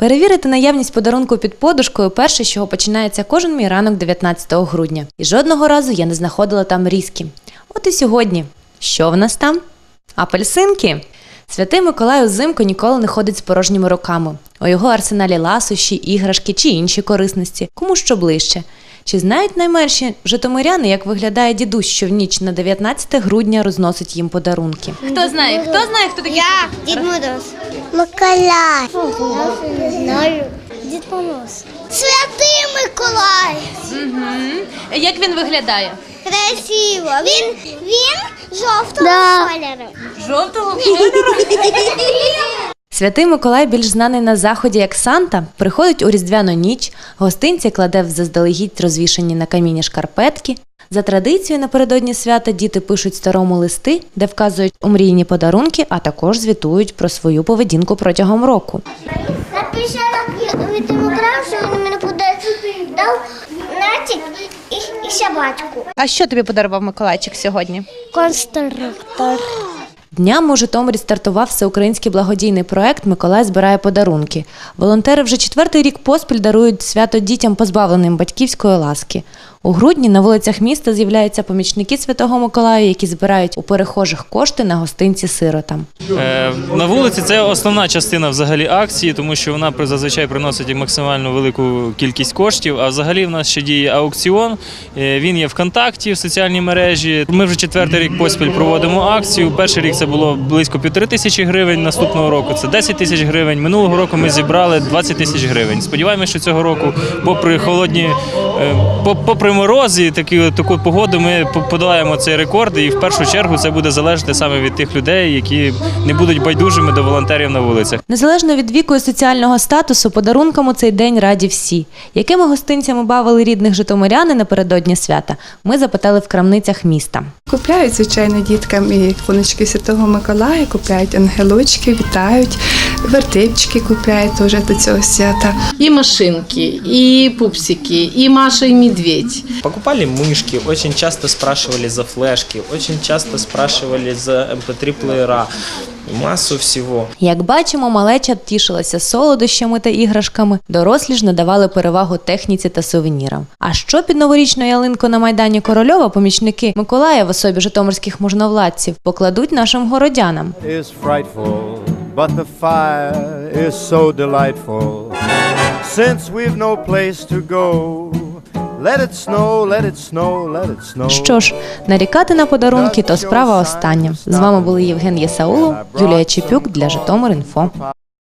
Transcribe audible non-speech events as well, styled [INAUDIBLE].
Перевірити наявність подарунку під подушкою перше, з чого починається кожен мій ранок 19 грудня. І жодного разу я не знаходила там різки. От і сьогодні. Що в нас там? Апельсинки. Святий Миколай узимку ніколи не ходить з порожніми руками. У його арсеналі ласощі, іграшки чи інші корисності, кому що ближче. Чи знають найменші житомиряни, як виглядає дідусь, що в ніч на 19 грудня розносить їм подарунки? Хто знає? Хто знає, хто такий? Я, Дід Мороз. Миколай. Я не знаю. Дід Мороз. Святий Миколай. Як він виглядає? Красиво. Він, він жовтого кольору. Жовтого [LAUGHS] Святий Миколай, більш знаний на заході як Санта, приходить у різдвяну ніч, гостинці кладе в заздалегідь розвішені на каміні шкарпетки. За традицією напередодні свята діти пишуть старому листи, де вказують омрійні подарунки, а також звітують про свою поведінку протягом року. Він мені дав натик і, і собачку. А що тобі подарував Миколайчик сьогодні? Конструктор. Днями у Житомирі стартував всеукраїнський благодійний проект Миколай збирає подарунки. Волонтери вже четвертий рік поспіль дарують свято дітям, позбавленим батьківської ласки. У грудні на вулицях міста з'являються помічники Святого Миколая, які збирають у перехожих кошти на гостинці сиротам. Е, На вулиці це основна частина взагалі акції, тому що вона зазвичай приносить максимально велику кількість коштів. А взагалі в нас ще діє аукціон. Е, Він є ВКонтакті в соціальній мережі. Ми вже четвертий рік поспіль проводимо акцію. Перший рік це було близько півтори тисячі гривень. Наступного року це 10 тисяч гривень. Минулого року ми зібрали 20 тисяч гривень. Сподіваємося, що цього року, попри холодні, е, по- попри морози, такі таку погоду, ми по- подолаємо цей рекорд. І в першу чергу це буде залежати саме від тих людей, які не будуть байдужими до волонтерів на вулицях. Незалежно від віку і соціального статусу, подарункам у цей день раді всі. Якими гостинцями бавили рідних житомиряни напередодні свята? Ми запитали в крамницях міста. Купляють, звичайно, діткам і іконочки Святого Миколая, купляють ангелочки, вітають, вертипчики купляють теж до цього свята. И машинки, и пупсики, и Маша и Медведь. Покупали мышки, очень часто спрашивали за флешки, очень часто спрашивали за MP3 плеера, массу всего. Як бачимо, малеча тішилася солодощами та іграшками, дорослі ж надавали перевагу техніці та сувенірам. А що під новорічну ялинку на майдані Корольова помічники Миколая в особі житомирських можновладців покладуть нашим городянам? but the fire is so delightful. Since we've no place to go, let it snow. Що ж, нарікати на подарунки то справа остання. З вами були Євген Єсаулов, Юлія Чепюк для Житомир.Інфо.